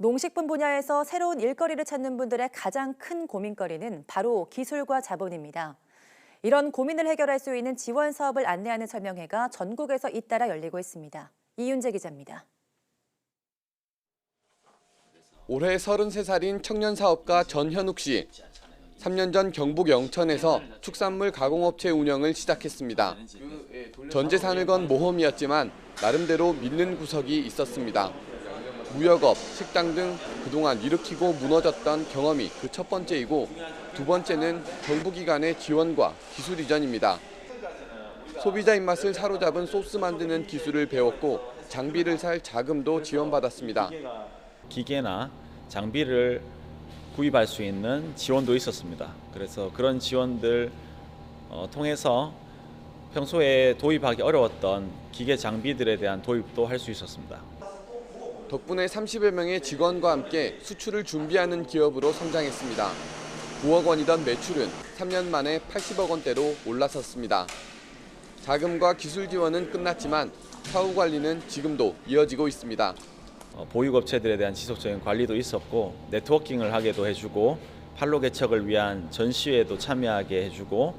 농식품 분야에서 새로운 일거리를 찾는 분들의 가장 큰 고민거리는 바로 기술과 자본입니다. 이런 고민을 해결할 수 있는 지원 사업을 안내하는 설명회가 전국에서 잇따라 열리고 있습니다. 이윤재 기자입니다. 올해 33살인 청년 사업가 전현욱 씨. 3년 전 경북 영천에서 축산물 가공업체 운영을 시작했습니다. 전 재산을 건 모험이었지만 나름대로 믿는 구석이 있었습니다. 무역업, 식당 등 그동안 일으키고 무너졌던 경험이 그 첫 번째이고 두 번째는 정부 기관의 지원과 기술 이전입니다. 소비자 입맛을 사로잡은 소스 만드는 기술을 배웠고 장비를 살 자금도 지원받았습니다. 기계나 장비를 구입할 수 있는 지원도 있었습니다. 그래서 그런 지원들 어, 통해서 평소에 도입하기 어려웠던 기계 장비들에 대한 도입도 할 수 있었습니다. 덕분에 30여 명의 직원과 함께 수출을 준비하는 기업으로 성장했습니다. 9억 원이던 매출은 3년 만에 80억 원대로 올라섰습니다. 자금과 기술 지원은 끝났지만 사후 관리는 지금도 이어지고 있습니다. 어, 보육업체들에 대한 지속적인 관리도 있었고 네트워킹을 하게도 해주고 판로 개척을 위한 전시회도 참여하게 해주고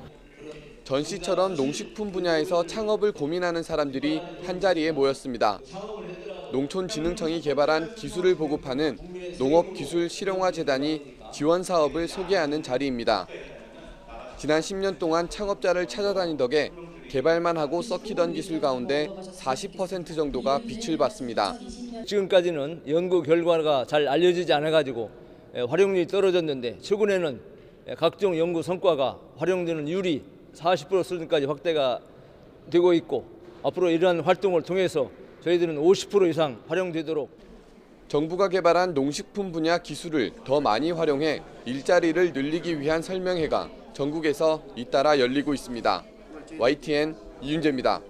전시처럼 농식품 분야에서 창업을 고민하는 사람들이 한자리에 모였습니다. 농촌진흥청이 개발한 기술을 보급하는 농업기술실용화재단이 지원 사업을 소개하는 자리입니다. 지난 10년 동안 창업자를 찾아다닌 덕에 개발만 하고 썩히던 기술 가운데 40% 정도가 빛을 봤습니다. 지금까지는 연구 결과가 잘 알려지지 않아 가지고 활용률이 떨어졌는데 최근에는 예, 각종 연구 성과가 활용되는 율이 40% 수준까지 확대가 되고 있고 앞으로 이러한 활동을 통해서 저희들은 50% 이상 활용되도록 정부가 개발한 농식품 분야 기술을 더 많이 활용해 일자리를 늘리기 위한 설명회가 전국에서 잇따라 열리고 있습니다. YTN 이윤재입니다.